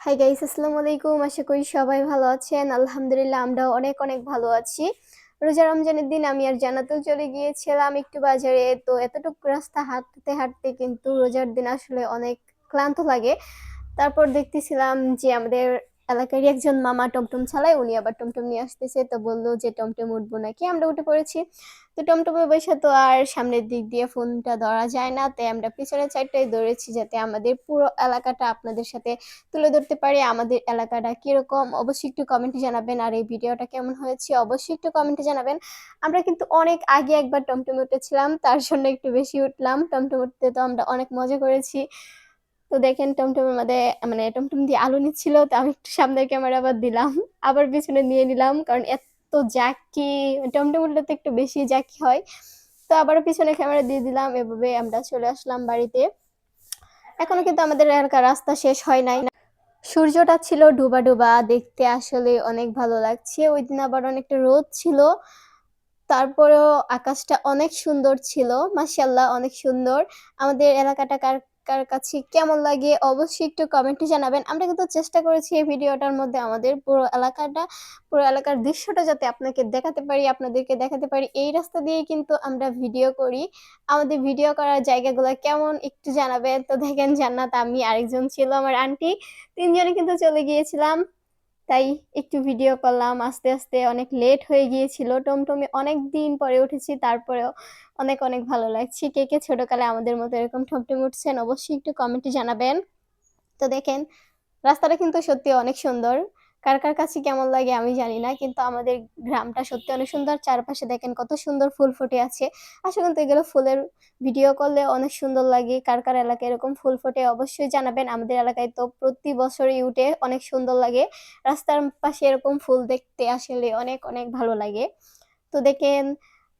Hi guys আসসালামু আলাইকুম। আশা করি সবাই ভালো আছেন। আলহামদুলিল্লাহ, আমরাও অনেক অনেক ভালো আছি। রোজা রমজানের দিন আমি আর জানাতেও চলে গিয়েছিলাম একটু বাজারে। তো এতটুকু রাস্তা হাঁটতে হাঁটতে কিন্তু রোজার দিন আসলে অনেক ক্লান্ত লাগে। তারপর দেখতেছিলাম যে আমাদের এলাকারই একজন মামা টমটম চালায় উনি আবার টমটম নিয়ে আসতেছে। তো বলল যে, টমটম উঠবো নাকি? আমরা উঠে পড়েছি। তো টমটমে বসে তো আর সামনের দিক দিয়ে ফোনটা ধরা যায় না। তাই আমরা পিছনের সাইডটাই ধরেছি যাতে আমাদের পুরো এলাকাটা আপনাদের সাথে তুলে ধরতে পারি। আমাদের এলাকাটা কীরকম? অবশ্যই একটু কমেন্টে জানাবেন। আর এই ভিডিওটা কেমন হয়েছে? অবশ্যই একটু কমেন্টে জানাবেন। আমরা কিন্তু অনেক আগে একবার টমটমে উঠেছিলাম। তার জন্য একটু বেশি উঠলাম। টমটম উঠতে তো আমরা অনেক মজা করেছি। তো দেখেন টমটমের মধ্যে মানে টমটম দিয়ে আলু নিচ্ছিল, তো আমি একটু সামনের ক্যামেরা আবার দিলাম। আবার পিছনে নিয়ে নিলাম, কারণ এত জাকি টমটম উঠলে তো একটু বেশি জাকি হয়। তো আবারও পিছনে ক্যামেরা দিয়ে দিলাম, এভাবে আমরা চলে আসলাম বাড়িতে। এখনও কিন্তু আমাদের এলাকার রাস্তা শেষ হয় নাই। সূর্যটা ছিল ডুবা ডুবা, দেখতে আসলে অনেক ভালো লাগছে। ওই দিন আবার অনেকটা রোদ ছিল, তারপরেও আকাশটা অনেক সুন্দর ছিল মাশাল্লাহ অনেক সুন্দর। আমাদের এলাকাটা কার কার কাছে কেমন লাগে অবশ্যই একটু কমেন্টে জানাবেন। আমরা কিন্তু চেষ্টা করেছি এই ভিডিওটার মধ্যে আমাদের পুরো এলাকাটা, পুরো এলাকার দৃশ্যটা যাতে আপনাকে দেখাতে পারি, আপনাদেরকে দেখাতে পারি। এই রাস্তা দিয়ে কিন্তু আমরা ভিডিও করি। আমাদের ভিডিও করার জায়গাগুলো কেমন একটু জানাবেন। তো দেখেন জান্নাত, আমি আরেকজন ছিল আমার আন্টি। তিনজনে কিন্তু চলে গিয়েছিলাম। তাই একটু ভিডিও করলাম। আস্তে আস্তে অনেক লেট হয়ে গিয়েছিল। টমটমে অনেক দিন পরে উঠেছি। তারপরেও অনেক অনেক ভালো লাগছে। কে কে ছোটকালে আমাদের মতো এরকম টমটমে উঠছেন অবশ্যই একটু কমেন্টে জানাবেন। তো দেখেন, রাস্তাটা কিন্তু সত্যি অনেক সুন্দর। কার কার কাছে কেমন লাগে আমি জানি না, কিন্তু আমাদের গ্রামটা সত্যি অনেক সুন্দর। চারপাশে দেখেন কত সুন্দর ফুল ফুটে আছে। আসলে কিন্তু এগুলো ফুলের ভিডিও করলে অনেক সুন্দর লাগে। কার কার এলাকায় এরকম ফুল ফোটে অবশ্যই জানাবেন। আমাদের এলাকায় তো প্রতি বছরই উঠে অনেক সুন্দর লাগে। রাস্তার পাশে এরকম ফুল দেখতে আসলে অনেক অনেক ভালো লাগে। তো দেখেন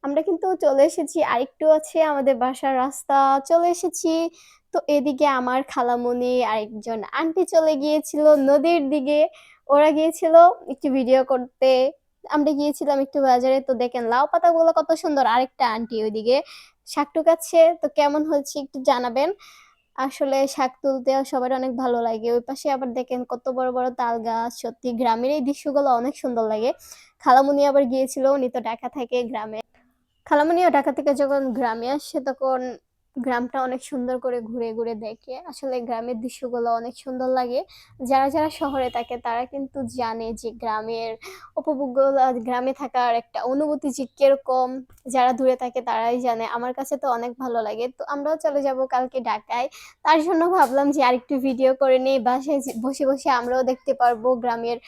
আমরা কিন্তু চলে এসেছি আরেকটু আছে আমাদের বাসার রাস্তা, চলে এসেছি। তো এদিকে আমার খালামণি আরেকজন আন্টি চলে গিয়েছিল নদীর দিকে। ওরা গিয়েছিল একটু ভিডিও করতে। আমরা গিয়েছিলাম একটু বাজারে। তো দেখেন লাউ পাতাগুলো কত সুন্দর। আরেকটা আন্টি ওইদিকে শাক টুকাচ্ছে। তো কেমন হচ্ছে একটু জানাবেন। আসলে শাক তুলতে সবার অনেক ভালো লাগে। ওই পাশে আবার দেখেন কত বড় বড় তাল গাছ। সত্যি গ্রামের এই দৃশ্যগুলো অনেক সুন্দর লাগে। খালামুনি আবার গিয়েছিল, উনি তো ঢাকা থাকে গ্রামে। খালামুনিও ঢাকা থেকে যখন গ্রামে আসে তখন গ্রামটা অনেক সুন্দর করে ঘুরে ঘুরে দেখে। আসলে গ্রামের দৃশ্যগুলো অনেক সুন্দর লাগে। যারা যারা শহরে থাকে তারা কিন্তু জানে যে গ্রামের উপভোগগুলো, গ্রামে থাকার একটা অনুভূতি যে কীরকম। যারা দূরে থাকে তারাই জানে। আমার কাছে তো অনেক ভালো লাগে। তো আমরাও চলে যাব কালকে ঢাকায়। তার জন্য ভাবলাম যে আরেকটু ভিডিও করে নিই। বাসায় বসে বসে আমরাও দেখতে পারব গ্রামের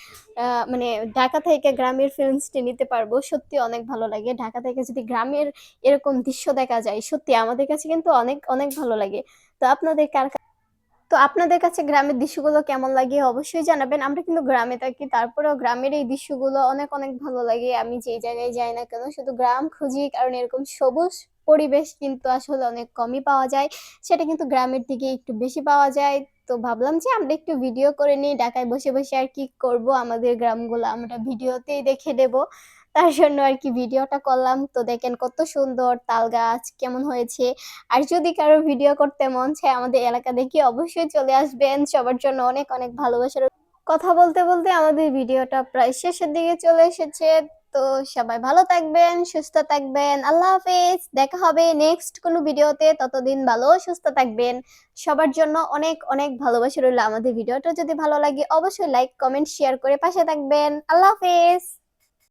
মানে ঢাকা থেকে গ্রামের ফিলিংসটি নিতে পারব। সত্যি অনেক ভালো লাগে। ঢাকা থেকে যদি গ্রামের এরকম দৃশ্য দেখা যায়, সত্যি আমাদের কাছে কিন্তু অনেক অনেক ভালো লাগে। তো আপনাদের কার তো আপনাদের কাছে গ্রামের দৃশ্যগুলো কেমন লাগে অবশ্যই জানাবেন। আমরা কিন্তু গ্রামে থাকি, তারপরেও গ্রামের এই দৃশ্যগুলো অনেক অনেক ভালো লাগে। আমি যেই জায়গায় যাই না কেন, শুধু গ্রাম খুঁজি, কারণ এরকম সবুজ পরিবেশ কিন্তু আসলে অনেক কমই পাওয়া যায়। সেটা কিন্তু গ্রামের দিকে একটু বেশি পাওয়া যায়। তো ভাবলাম যে আমরা একটু ভিডিও করে নিই, ঢাকায় বসে বসে আর কি করব? আমাদের গ্রামগুলো আমরা ভিডিওতেই দেখে দেব তার জন্য আর কি ভিডিওটা করলাম। তো দেখেন কত সুন্দর তাল গাছ, কেমন হয়েছে। আর যদি কারও ভিডিও করতে মন চায় আমাদের এলাকা দেখি অবশ্যই চলে আসবেন। সবার জন্য অনেক অনেক ভালোবাসার কথা বলতে বলতে আমাদের ভিডিওটা প্রায় শেষের দিকে চলে এসেছে। তো সবাই ভালো থাকবেন, সুস্থ থাকবেন। আল্লাহ হাফেজ। দেখা হবে নেক্সট কোনো ভিডিওতে। ততদিন ভালো, সুস্থ থাকবেন। সবার জন্য অনেক অনেক ভালোবাসা রইল আমাদের ভিডিওটা। যদি ভালো লাগে অবশ্যই লাইক কমেন্ট শেয়ার করে পাশে থাকবেন। আল্লাহ হাফেজ।